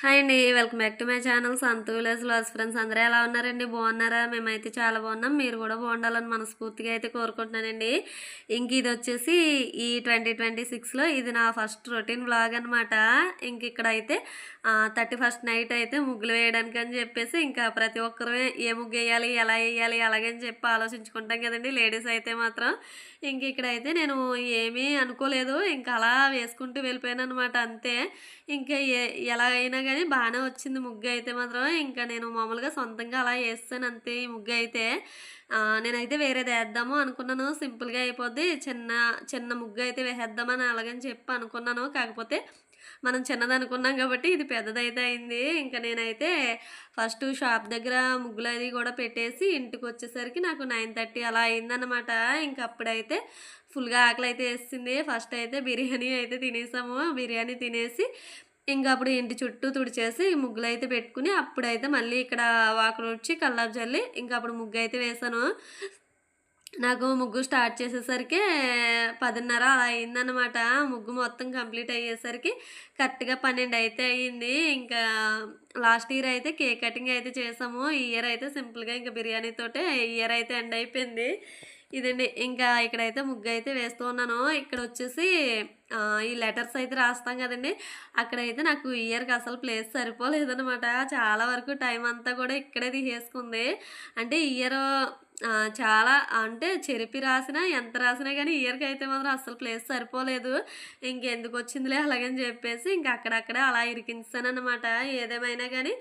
Hi అండి welcome back to my channel. Santhu village loss friends అందరూ ఎలా ఉన్నారండి? బాగున్నారా? మేమైతే చాలా బాగున్నాం. మీరు కూడా బాగుండాలని మనస్ఫూర్తిగా అయితే కోరుకుంటున్నానండి. ఇంక ఇది వచ్చేసి ఈ ట్వంటీ ట్వంటీ సిక్స్లో ఇది నా ఫస్ట్ రొటీన్ బ్లాగ్ అనమాట ఇంక ఇక్కడ అయితే థర్టీ ఫస్ట్ నైట్ అయితే ముగ్గులు వేయడానికి అని చెప్పేసి ఇంకా ప్రతి ఒక్కరు ఏ ముగ్గు వేయాలి ఎలా వేయాలి అలాగని చెప్పి ఆలోచించుకుంటాం కదండి లేడీస్ అయితే మాత్రం. ఇంక ఇక్కడైతే నేను ఏమీ అనుకోలేదు. ఇంకా అలా వేసుకుంటూ వెళ్ళిపోయాను అనమాట అంతే. ఇంకా ఏ ఎలా అయినా కానీ బాగానే వచ్చింది ముగ్గు అయితే మాత్రం. ఇంకా నేను మామూలుగా సొంతంగా అలా వేస్తాను అంతే ఈ ముగ్గు అయితే. నేనైతే వేరేది వేద్దాము అనుకున్నాను. సింపుల్గా అయిపోద్ది. చిన్న చిన్న ముగ్గు అయితే వేసేద్దామని అలాగని చెప్పి అనుకున్నాను. కాకపోతే మనం చిన్నది అనుకున్నాం కాబట్టి ఇది పెద్దదైతే అయింది. ఇంకా నేనైతే ఫస్ట్ షాప్ దగ్గర ముగ్గులు అది కూడా పెట్టేసి ఇంటికి వచ్చేసరికి నాకు నైన్ థర్టీ అలా అయిందనమాట ఇంక అప్పుడైతే ఫుల్గా ఆకలి అయితే వేసింది. ఫస్ట్ అయితే బిర్యానీ అయితే తినేసాము. బిర్యానీ తినేసి ఇంకా అప్పుడు ఇంటి చుట్టూ తుడిచేసి ముగ్గులు అయితే పెట్టుకుని అప్పుడైతే మళ్ళీ ఇక్కడ వాకలు వచ్చి కల్లాపు చల్లి ఇంకా అప్పుడు ముగ్గు అయితే వేసాను. నాకు ముగ్గు స్టార్ట్ చేసేసరికి పదిన్నర అలా అయిందనమాట ముగ్గు మొత్తం కంప్లీట్ అయ్యేసరికి కరెక్ట్గా పన్నెండు అయితే అయ్యింది. ఇంకా లాస్ట్ ఇయర్ అయితే కేక్ కటింగ్ అయితే చేసాము. ఈ ఇయర్ అయితే సింపుల్గా ఇంకా బిర్యానీతోటే ఈ ఇయర్ అయితే ఎండ్ అయిపోయింది. ఇదండి. ఇంకా ఇక్కడైతే ముగ్గు అయితే వేస్తూ ఉన్నాను. ఇక్కడ వచ్చేసి ఈ లెటర్స్ అయితే రాస్తాం కదండి. అక్కడైతే నాకు ఇయర్కి అసలు ప్లేస్ సరిపోలేదనమాట చాలా వరకు టైం అంతా కూడా ఇక్కడే తీసేసుకుంది. అంటే ఇయర్ చాలా అంటే చెరిపి రాసినా ఎంత రాసినా కానీ ఇయర్కి అయితే మాత్రం అసలు ప్లేస్ సరిపోలేదు. ఇంకెందుకు వచ్చిందిలే అలాగని చెప్పేసి ఇంక అక్కడక్కడ అలా ఇరికించాను అనమాట ఏదేమైనా కానీ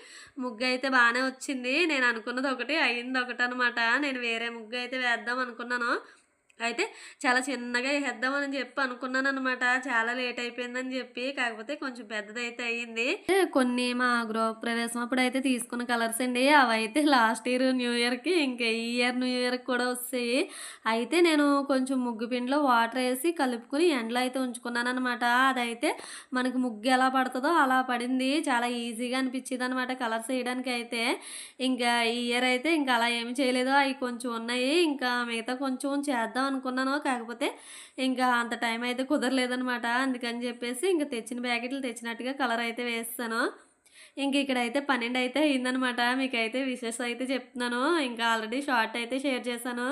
ముగ్గు అయితే బాగానే వచ్చింది. నేను అనుకున్నది ఒకటి అయింది ఒకటి అనమాట నేను వేరే ముగ్గు అయితే వేద్దాం అనుకున్నాను. అయితే చాలా చిన్నగా వేద్దామని చెప్పి అనుకున్నాను అనమాట చాలా లేట్ అయిపోయిందని చెప్పి కాకపోతే కొంచెం పెద్దదైతే అయ్యింది. కొన్ని మా గృహ ప్రవేశం అప్పుడు అయితే తీసుకున్న కలర్స్ అండి. అవైతే లాస్ట్ ఇయర్ న్యూ ఇయర్కి ఇంకా ఈ ఇయర్ న్యూ ఇయర్కి కూడా వస్తాయి. అయితే నేను కొంచెం ముగ్గు పిండిలో వాటర్ వేసి కలుపుకుని ఎండలో అయితే ఉంచుకున్నాను అనమాట అదైతే మనకు ముగ్గు ఎలా పడుతుందో అలా పడింది. చాలా ఈజీగా అనిపించింది అనమాట కలర్స్ వేయడానికి అయితే. ఇంకా ఈ ఇయర్ అయితే ఇంకా అలా ఏమి చేయలేదు. అవి కొంచెం ఉన్నాయి. ఇంకా మిగతా కొంచెం చేద్దాం అనుకున్నాను కాకపోతే ఇంకా అంత టైం అయితే కుదరలేదనమాట అందుకని చెప్పేసి ఇంకా తెచ్చిన ప్యాకెట్లు తెచ్చినట్టుగా కలర్ అయితే వేస్తాను. ఇంక ఇక్కడైతే పన్నెండు అయితే అయిందనమాట మీకైతే విషెస్ అయితే చెప్తున్నాను. ఇంకా ఆల్రెడీ షార్ట్ అయితే షేర్ చేశాను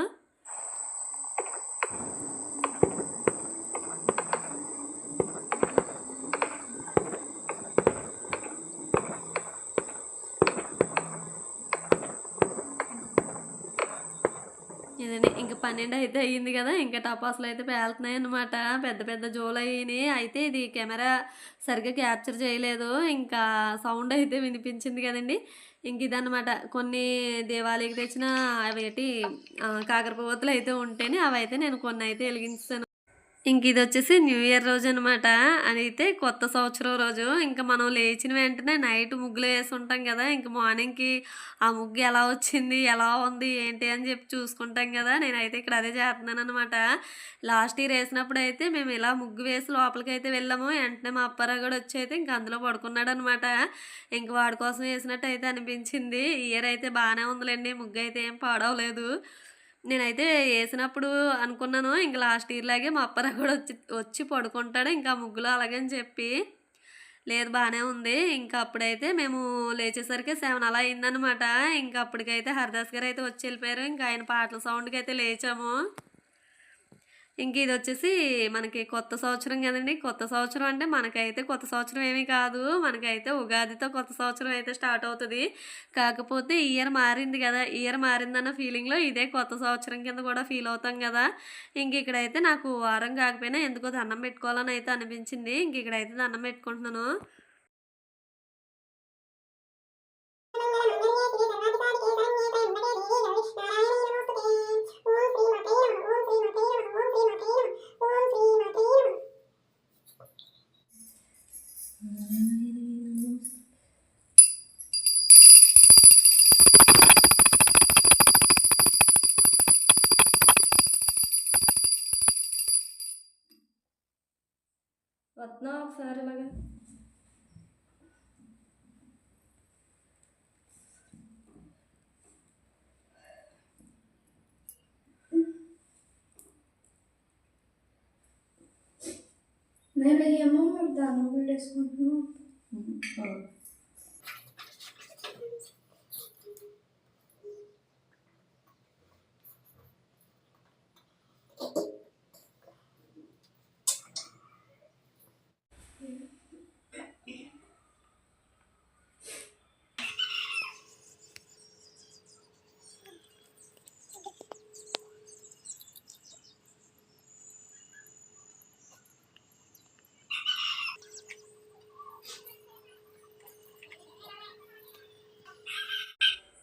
ఇదండి ఇంకా పన్నెండు అయితే అయ్యింది కదా ఇంకా టపాసులు అయితే పేలుతున్నాయి అనమాట పెద్ద పెద్ద జోలు అయినాయి అయితే ఇది కెమెరా సరిగ్గా క్యాప్చర్ చేయలేదు. ఇంకా సౌండ్ అయితే వినిపించింది కదండి. ఇంక ఇదన్నమాట. కొన్ని దేవాలయకి తెచ్చిన అవేటి ఆ, అయితే ఉంటేనే అవి అయితే నేను కొన్ని అయితే వెలిగించాను ఇంక ఇది వచ్చేసి న్యూ ఇయర్ రోజు అనమాట అయితే కొత్త సంవత్సరం రోజు. ఇంకా మనం లేచిన వెంటనే నైట్ ముగ్గులు వేసి ఉంటాం కదా. ఇంక మార్నింగ్కి ఆ ముగ్గు ఎలా వచ్చింది ఎలా ఉంది ఏంటి అని చెప్పి చూసుకుంటాం కదా. నేనైతే ఇక్కడ అదే చేస్తున్నాను అనమాట లాస్ట్ ఇయర్ వేసినప్పుడు అయితే మేము ఇలా ముగ్గు వేసి లోపలికి అయితే వెళ్ళాము. వెంటనే మా అప్పారావు కూడా వచ్చి అయితే ఇంక అందులో పడుకున్నాడు అనమాట ఇంక వాడి కోసం వేసినట్టు అయితే అనిపించింది. ఇయర్ అయితే బాగానే ఉందిలేండి. ముగ్గు అయితే ఏం పాడవలేదు. నేనైతే వేసినప్పుడు అనుకున్నాను ఇంకా లాస్ట్ ఇయర్ లాగే మా అప్పరా కూడా వచ్చి వచ్చి పడుకుంటాడు ఇంకా ముగ్గులు అలాగని చెప్పి. లేదు బాగానే ఉంది ఇంకా అప్పుడైతే మేము లేచేసరికి సెవెన్ అలా అయిందనమాట ఇంకా అప్పటికైతే హరిదాస్ గారు అయితే వచ్చి వెళ్ళిపోయారు ఇంకా ఆయన పాటల సౌండ్కి అయితే లేచాము. ఇంక ఇది వచ్చేసి మనకి కొత్త సంవత్సరం కదండి. కొత్త సంవత్సరం అంటే మనకైతే కొత్త సంవత్సరం ఏమీ కాదు. మనకైతే ఉగాదితో కొత్త సంవత్సరం అయితే స్టార్ట్ అవుతుంది. కాకపోతే ఇయర్ మారింది కదా. ఇయర్ మారిందన్న ఫీలింగ్లో ఇదే కొత్త సంవత్సరం కింద కూడా ఫీల్ అవుతాం కదా. ఇంక ఇక్కడైతే నాకు వారం కాకపోయినా ఎందుకో దండం పెట్టుకోవాలని అయితే అనిపించింది. ఇంక ఇక్కడైతే దండం పెట్టుకుంటున్నాను. నేను ఏమో దాని వేసుకుంటున్నాను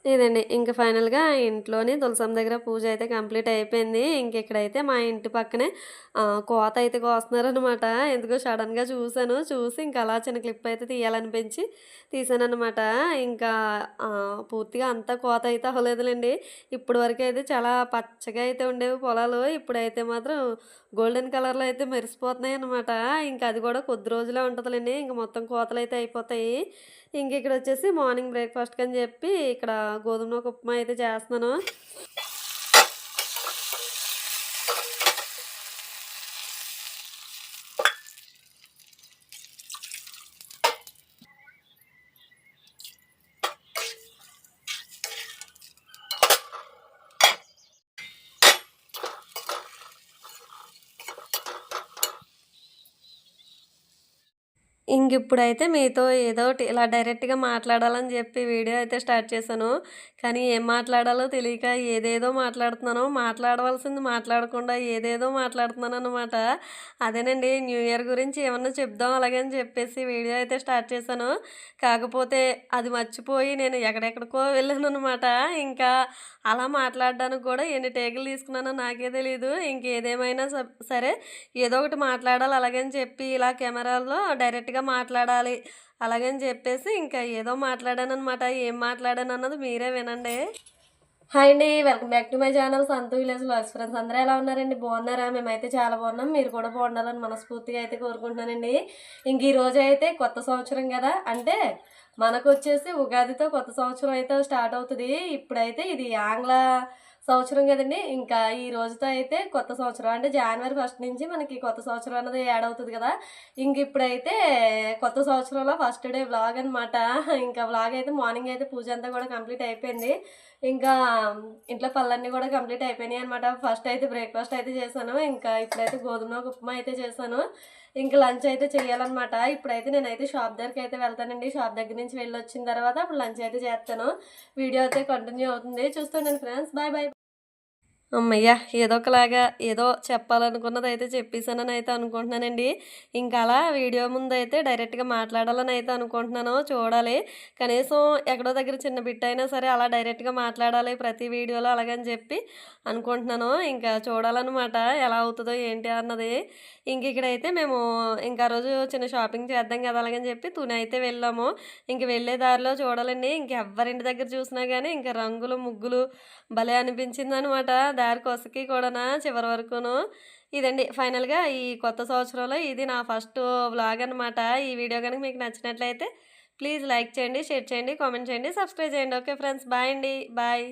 ఇదండి ఇంక ఫైనల్‌గా ఇంట్లోని తులసం దగ్గర పూజ అయితే కంప్లీట్ అయిపోయింది. ఇంక ఇక్కడైతే మా ఇంటి పక్కనే కోత అయితే కోస్తున్నారనమాట. ఎందుకో సడన్గా చూశాను చూసి ఇంకా అలా చిన్న క్లిప్ అయితే తీయాలనిపించి తీసానమాట ఇంకా పూర్తిగా అంతా కోత అయితే అవ్వలేదులేండి ఇప్పటి వరకు అయితే చాలా పచ్చగా అయితే ఉండేవి పొలాలు. ఇప్పుడైతే మాత్రం గోల్డెన్ కలర్‌లో అయితే మెరిసిపోతున్నాయి అనమాట ఇంకా అది కూడా కొద్ది రోజులే ఉంటుందిలేండి ఇంకా మొత్తం కోతలు అయితే అయిపోతాయి. ఇంక ఇక్కడొచ్చేసి మార్నింగ్ బ్రేక్ఫాస్ట్కి అని చెప్పి ఇక్కడ గోధుమ నూక ఉప్మా అయితే చేస్తున్నాను. ఇంకిప్పుడైతే మీతో ఏదో ఇలా డైరెక్ట్‌గా మాట్లాడాలని చెప్పి వీడియో అయితే స్టార్ట్ చేశాను. కానీ ఏం మాట్లాడాలో తెలియక ఏదేదో మాట్లాడుతున్నాను. మాట్లాడవలసింది మాట్లాడకుండా ఏదేదో మాట్లాడుతున్నాను అనమాట అదేనండి న్యూ ఇయర్ గురించి ఏమన్నా చెప్దాం అలాగని చెప్పేసి వీడియో అయితే స్టార్ట్ చేశాను. కాకపోతే అది మర్చిపోయి నేను ఎక్కడెక్కడికో వెళ్ళాను అనమాట ఇంకా అలా మాట్లాడడానికి కూడా ఎన్ని టేకులు తీసుకున్నానో నాకే తెలీదు. ఇంకేదేమైనా స సరే ఏదో ఒకటి మాట్లాడాలి అలాగని చెప్పి ఇలా కెమెరాలో డైరెక్ట్‌గా మాట్లాడాలి అలాగని చెప్పేసి ఇంకా ఏదో మాట్లాడాననమాట. ఏం మాట్లాడాను అన్నది మీరే వినండి. హాయ్ అండి. Welcome back to my channel Santhu village loss friends. అందరూ ఎలా ఉన్నారండి? బాగున్నారా? మేమైతే చాలా బాగున్నాం. మీరు కూడా బాగుండాలని మనస్ఫూర్తిగా అయితే కోరుకుంటున్నానండి. ఇంక ఈ అయితే కొత్త సంవత్సరం కదా! అంటే మనకొచ్చేసి ఉగాదితో కొత్త సంవత్సరం అయితే స్టార్ట్ అవుతుంది ఇప్పుడైతే ఇది ఆంగ్ల సంవత్సరం కదండి ఇంకా ఈ రోజుతో అయితే కొత్త సంవత్సరం. అంటే జనవరి ఫస్ట్ నుంచి మనకి కొత్త సంవత్సరం అన్నది యాడ్ అవుతుంది కదా! ఇంక ఇప్పుడైతే కొత్త సంవత్సరంలో ఫస్ట్ డే వ్లాగ్ అనమాట. ఇంకా వ్లాగ్ అయితే మార్నింగ్ అయితే పూజ అంతా కూడా కంప్లీట్ అయిపోయింది. ఇంకా ఇంట్లో పళ్ళన్నీ కూడా కంప్లీట్ అయిపోయినాయి అనమాట. ఫస్ట్ అయితే బ్రేక్‌ఫాస్ట్ అయితే చేశాను. ఇంకా ఇప్పుడైతే గోధుమ ఉప్మా అయితే చేశాను. ఇంక లంచ్ అయితే చేయాలన్నమాట ఇప్పుడైతే నేనైతే షాప్ దగ్గరికైతే వెళ్తానండి. షాప్ దగ్గర నుంచి వెళ్ళి వచ్చిన తర్వాత అప్పుడు లంచ్ అయితే చేస్తాను. వీడియో అయితే కంటిన్యూ అవుతుంది. చూస్తాను ఫ్రెండ్స్. Bye bye. అమ్మయ్యా ఏదో ఒకలాగా ఏదో చెప్పాలనుకున్నది అయితే చెప్పేశానని అయితే అనుకుంటున్నానండి. ఇంకా అలా వీడియో ముందు అయితే డైరెక్ట్‌గా మాట్లాడాలని అయితే అనుకుంటున్నాను. చూడాలి. కనీసం ఎక్కడో దగ్గర చిన్న బిట్ అయినా సరే అలా డైరెక్ట్‌గా మాట్లాడాలి ప్రతి వీడియోలో అలాగని చెప్పి అనుకుంటున్నాను. ఇంకా చూడాలన్నమాట ఎలా అవుతుందో ఏంటి అన్నది. ఇంక ఇక్కడైతే మేము ఇంకా రోజు చిన్న షాపింగ్ చేద్దాం కదా! అలాగని చెప్పి తుని అయితే వెళ్ళాము. ఇంక వెళ్ళే దారిలో చూడాలండి ఇంకెవ్వరింటి దగ్గర చూసినా కానీ ఇంకా రంగులు, ముగ్గులు భలే అనిపించిందనమాట. దారి కొసకి కూడానా చివరి వరకును. ఇదండి ఫైనల్‌గా ఈ కొత్త సంవత్సరంలో ఇది నా ఫస్ట్ వ్లాగ్ అనమాట. ఈ వీడియో కనుక మీకు నచ్చినట్లయితే ప్లీజ్ లైక్ చేయండి, షేర్ చేయండి, కామెంట్ చేయండి, సబ్స్క్రైబ్ చేయండి. Okay friends. బాయ్ అండి. బాయ్.